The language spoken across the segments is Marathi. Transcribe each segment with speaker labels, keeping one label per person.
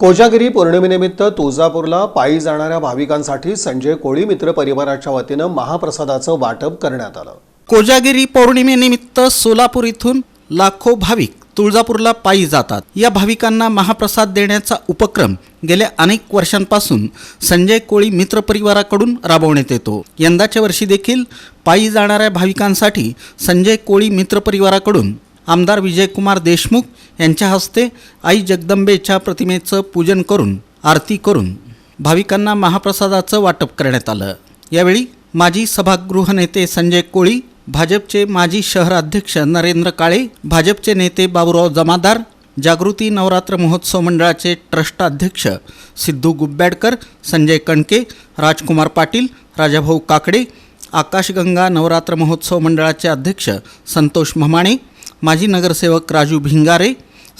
Speaker 1: कोजागिरी पौर्णिमेनिमित्त तुळजापूरला पायी जाणाऱ्या भाविकांसाठी संजय कोळी मित्र परिवाराच्या वतीनं महाप्रसादाचं वाटप करण्यात आलं.
Speaker 2: कोजागिरी पौर्णिमेनिमित्त सोलापूर इथून लाखो भाविक तुळजापूरला पायी जातात. या भाविकांना महाप्रसाद देण्याचा उपक्रम गेल्या अनेक वर्षांपासून संजय कोळी मित्र परिवाराकडून राबवण्यात येतो. यंदाच्या वर्षी देखील पायी जाणाऱ्या भाविकांसाठी संजय कोळी मित्र परिवाराकडून आमदार विजयकुमार देशमुख यांच्या हस्ते आई जगदंबेच्या प्रतिमेचं पूजन करून आरती करून भाविकांना महाप्रसादाचं वाटप करण्यात आलं. यावेळी माजी सभागृह नेते संजय कोळी भाजपचे माजी शहराध्यक्ष नरेंद्र काळे भाजपचे नेते बाबूराव जमादार जागृती नवरात्र महोत्सव मंडळाचे ट्रस्ट अध्यक्ष सिद्धू गुब्बॅडकर संजय कणके राजकुमार पाटील राजाभाऊ काकडे आकाशगंगा नवरात्र महोत्सव मंडळाचे अध्यक्ष संतोष म्हमाणे माजी नगरसेवक राजू भिंगारे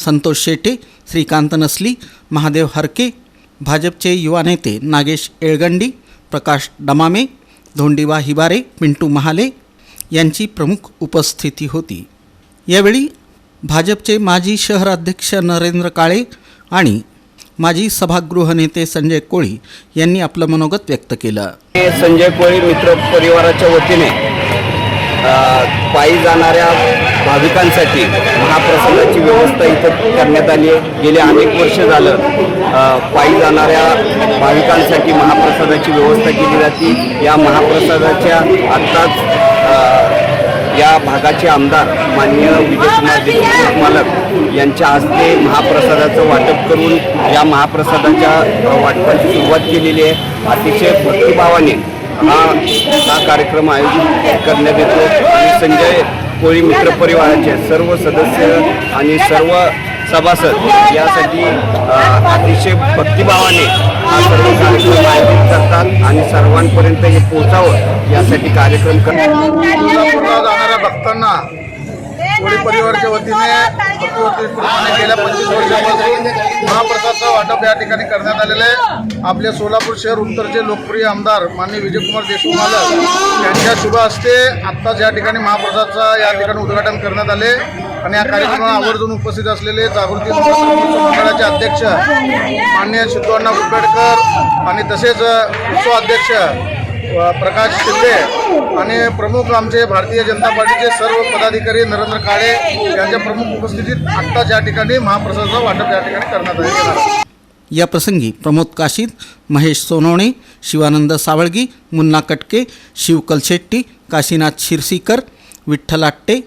Speaker 2: संतोष शेटे श्रीकांत नसली महादेव हरके भाजपचे युवा नेते नागेश येळगंडी प्रकाश डमामे धोंडीबा हिबारे पिंटू महाले यांची प्रमुख उपस्थिती होती. यावेळी भाजपचे माजी शहराध्यक्ष नरेंद्र काळे आणि माजी सभागृह नेते संजय कोळी यांनी आपलं मनोगत व्यक्त केलं.
Speaker 3: संजय कोळी मित्र परिवाराच्या वतीने पायी जाणाऱ्या भाविकांसाठी महाप्रसादाची व्यवस्था इथं करण्यात आली आहे. गेले अनेक वर्ष झालं पायी जाणाऱ्या भाविकांसाठी महाप्रसादाची व्यवस्था केली जाते. या महाप्रसादाच्या आत्ताच या भागाचे आमदार माननीय विजयकुमार देशमुख मालक यांच्या हस्ते महाप्रसादाचं वाटप करून या महाप्रसादाच्या वाटपाची सुरुवात केलेली आहे. अतिशय भक्तिभावाने हा हा कार्यक्रम आयोजित करण्यात येतो. आणि संजय कोळी मित्र परिवाराचे सर्व सदस्य आणि सर्व सभासद यासाठी अतिशय भक्तिभावाने हा सर्व कार्यक्रम आयोजित करतात आणि सर्वांपर्यंत हे पोहोचावं यासाठी कार्यक्रम करतात.
Speaker 4: भक्तांना कोळी परिवाराच्या वतीने गेल्या पंचवीस वर्षापासून वाटप या ठिकाणी करण्यात आलेलं आहे. आपले सोलापूर शहर उत्तरचे लोकप्रिय आमदार माननीय विजयकुमार देशमुख मालक यांच्या शुभ हस्ते आत्ताच या ठिकाणी महाप्रसादचं या ठिकाणी उद्घाटन करण्यात आले. आणि या कार्यक्रमाला आवर्जून उपस्थित असलेले जागृती मंडळाचे अध्यक्ष माननीय सिद्धुअण्णा गुब्बेडकर आणि तसेच उत्सव अध्यक्ष प्रकाश शिंदे आणि प्रमुख आमचे भारतीय जनता पार्टीचे सर्व पदाधिकारी नरेंद्र काळे यांच्या प्रमुख उपस्थितीत आत्ताच या ठिकाणी महाप्रसादाचं वाटप या ठिकाणी करण्यात आले
Speaker 2: या प्रसंगी प्रमोद काशीद महेश सोनवणे शिवानंद सावळगी मुन्ना कटके शिव कलशेट्टी काशीनाथ शिरसीकर विठ्ठल आट्टे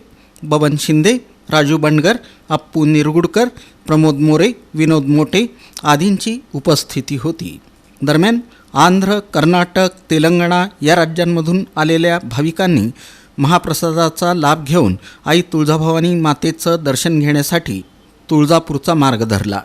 Speaker 2: बबन शिंदे राजू बंडगर अप्पू निरगुडकर प्रमोद मोरे विनोद मोटे आदींची उपस्थिती होती. दरम्यान आंध्र कर्नाटक तेलंगणा या राज्यांमधून आलेल्या भाविकांनी महाप्रसादाचा लाभ घेऊन आई तुळजाभवानी मातेचं दर्शन घेण्यासाठी तुळजापूरचा मार्ग धरला.